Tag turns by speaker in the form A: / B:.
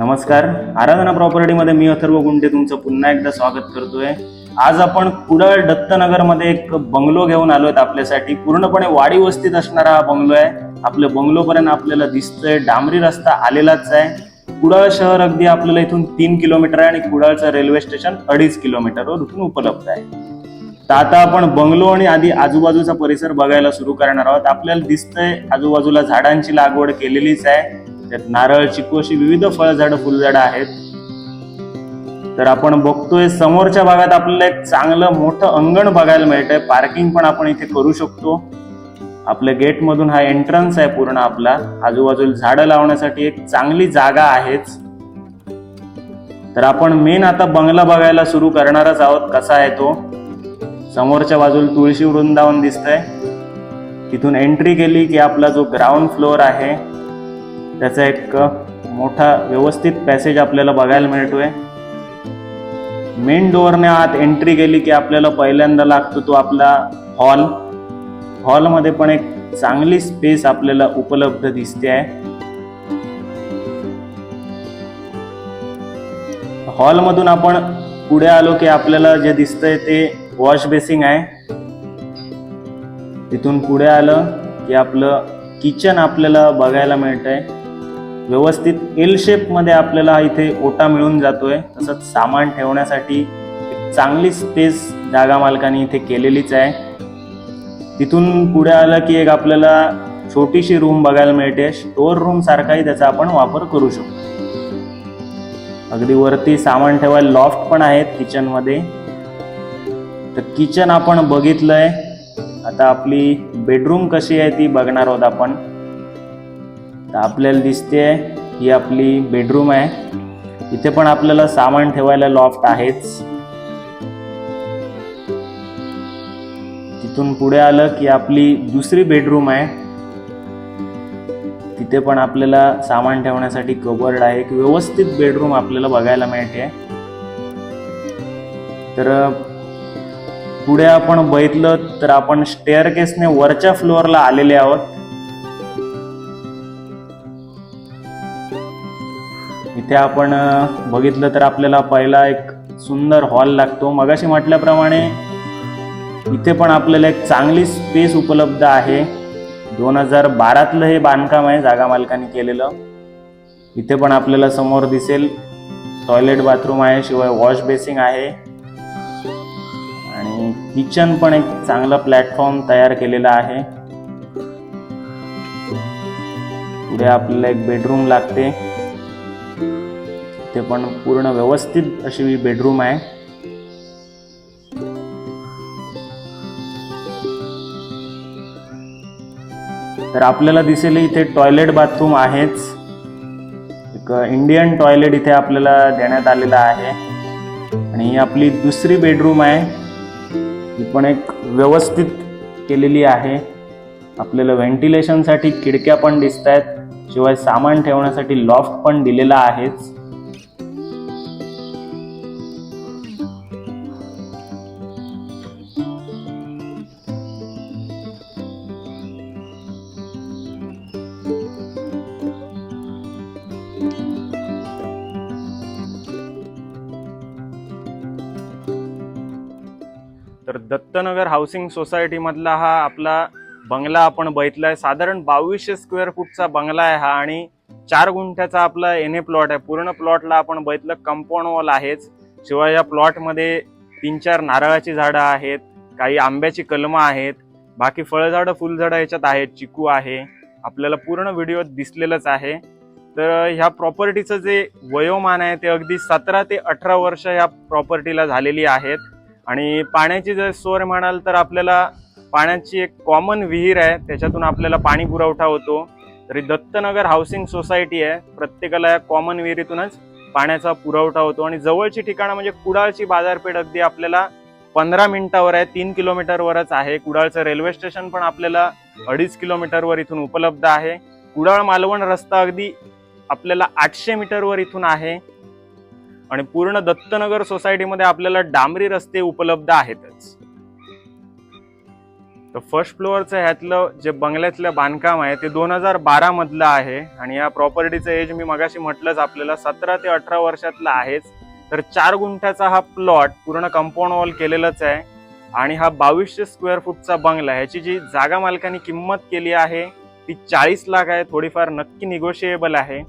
A: नमस्कार. आराधना प्रॉपर्टीमध्ये मी अथर्व गुंडे तुमचं पुन्हा एकदा स्वागत करतोय. आज आपण कुडाळ दत्तनगरमध्ये एक बंगलो घेऊन आलोय आपल्यासाठी. पूर्णपणे वाडी वस्तीत असणारा हा बंगलो आहे. आपल्या बंगलोपर्यंत आपल्याला दिसतोय डांबरी रस्ता आलेलाच आहे. कुडाळ शहर अगदी आपल्याला इथून तीन किलोमीटर आहे आणि कुडाळचं रेल्वे स्टेशन अडीच किलोमीटरवर इथून उपलब्ध आहे. तर आता आपण बंगलो आणि आधी आजूबाजूचा परिसर बघायला सुरू करणार आहोत. आपल्याला दिसतंय आजूबाजूला झाडांची लागवड केलेलीच आहे. त्यात नारळ चिकू अशी विविध फळझाडं फुलझाडं आहेत. तर आपण बघतोय समोरच्या भागात आपल्याला एक चांगलं मोठं अंगण बघायला मिळतंय. पार्किंग पण आपण इथे करू शकतो. आपल्या गेट मधून हा एंट्रन्स आहे पूर्ण आपला. आजूबाजूला झाडं लावण्यासाठी एक चांगली जागा आहेच. तर आपण मेन आता बंगला बघायला सुरू करणारच आहोत. कसा आहे तो? समोरच्या बाजूला तुळशी वृंदावन दिसतंय. तिथून एंट्री केली की आपला जो ग्राउंड फ्लोअर आहे त्याचा एक मोठा व्यवस्थित पॅसेज आपल्याला बघायला मिळतोय. मेन डोअरने आत एंट्री केली की आपल्याला पहिल्यांदा लागतो तो आपला हॉल हॉलमध्ये पण एक चांगली स्पेस आपल्याला उपलब्ध दिसते. आहे हॉलमधून आपण पुढे आलो की आपल्याला जे दिसतंय ते वॉश बेसिंग आहे. तिथून पुढे आलं की आपलं किचन आपल्याला बघायला मिळतंय. व्यवस्थित एल शेपमध्ये आपल्याला इथे ओटा मिळून जातोय. तसंच सामान ठेवण्यासाठी एक चांगली स्पेस जागा मालकाने इथे केलेलीच आहे. तिथून पुढे आलं की एक आपल्याला छोटीशी रूम बघायला मिळते. स्टोअर रूम सारखाही त्याचा आपण वापर करू शकतो. अगदी वरती सामान ठेवायला लॉफ्ट पण आहेत किचनमध्ये तर किचन आपण बघितलंय. आता आपली बेडरूम कशी आहे ती बघणार आहोत आपण. तर आपल्याला दिसते ही आपली बेडरूम आहे. इथे पण आपल्याला सामान ठेवायला लॉफ्ट आहेच. तिथून पुढे आलं की आपली दुसरी बेडरूम आहे. तिथे पण आपल्याला सामान ठेवण्यासाठी कबर्ड आहे. एक व्यवस्थित बेडरूम आपल्याला बघायला मिळते. तर पुढे आपण बघितलं तर आपण स्टेअर केसने वरच्या फ्लोअरला आलेले आहोत. इथे आपण बघितलं तर आपल्याला पहिला एक सुंदर हॉल लागतो. मगाशी म्हटल्याप्रमाणे इथे पण आपल्याला एक चांगली स्पेस उपलब्ध आहे. दोन हजार बारातलं हे बांधकाम आहे जागा मालकाने केलेलं. इथे पण आपल्याला समोर दिसेल टॉयलेट बाथरूम आहे शिवाय वॉश बेसिंग आहे. आणि किचन पण एक चांगला प्लॅटफॉर्म तयार केलेला आहे. पुढे आपल्याला एक बेडरूम लागते. ते पण पूर्ण व्यवस्थित अशी बेडरूम आहे. तर आपल्याला दिसेल इथे टॉयलेट बाथरूम आहेच. एक इंडियन टॉयलेट इथे आपल्याला देण्यात आलेला आहे. आणि ही आपली दुसरी बेडरूम आहे. ही पण एक व्यवस्थित केलेली आहे. आपल्याला व्हेंटिलेशनसाठी खिडक्या पण दिसत आहेत शिवाय सामान ठेवण्यासाठी लॉफ्ट पण दिलेला आहेच. दत्तनगर हाऊसिंग सोसायटीमधला हा आपला बंगला आपण बैतला आहे साधारण बावीसशे स्क्वेअर फूटचा बंगला आहे हा आणि चार गुंठ्याचा आपला एन ए प्लॉट आहे. पूर्ण प्लॉटला आपण बघितलं कंपाऊंड वॉल आहेच. शिवाय या प्लॉटमध्ये तीन चार नारळाची झाडं आहेत काही आंब्याची कलमं आहेत बाकी फळझाडं फुलझाडं याच्यात आहेत चिकू आहे. आपल्याला पूर्ण व्हिडिओ दिसलेलंच आहे. तर ह्या प्रॉपर्टीचं जे वयोमान आहे ते अगदी सतरा ते अठरा वर्ष ह्या प्रॉपर्टीला झालेली आहेत. आणि पाण्याची जर सोय म्हणाल तर आपल्याला पाण्याची एक कॉमन विहीर आहे. त्याच्यातून आपल्याला पाणी पुरवठा होतो. तरी दत्तनगर हाऊसिंग सोसायटी आहे. प्रत्येकाला या कॉमन विहिरीतूनच पाण्याचा पुरवठा होतो. आणि जवळची ठिकाणं म्हणजे कुडाळची बाजारपेठ अगदी आपल्याला पंधरा मिनिटावर आहे. तीन किलोमीटरवरच आहे. कुडाळचं रेल्वे स्टेशन पण आपल्याला अडीच किलोमीटरवर इथून उपलब्ध आहे. कुडाळ मालवण रस्ता अगदी आपल्याला आठशे मीटरवर इथून आहे. आणि पूर्ण दत्तनगर सोसायटीमध्ये आपल्याला डांबरी रस्ते उपलब्ध आहेतच.
B: तर फर्स्ट फ्लोअरचं ह्यातलं जे बंगल्यातलं बांधकाम आहे ते दोन हजार बारा मधलं आहे आणि या प्रॉपर्टीचं एज मी मगाशी म्हटलंच आपल्याला सतरा ते अठरा वर्षातलं आहेच. तर चार गुंठ्याचा हा प्लॉट पूर्ण कंपाऊंड वॉल केलेलाच आहे. आणि हा बावीसशे स्क्वेअर फूटचा बंगला ह्याची जी जागा मालकाने किंमत केली आहे ती चाळीस लाख आहे थोडीफार नक्की निगोशिएबल आहे.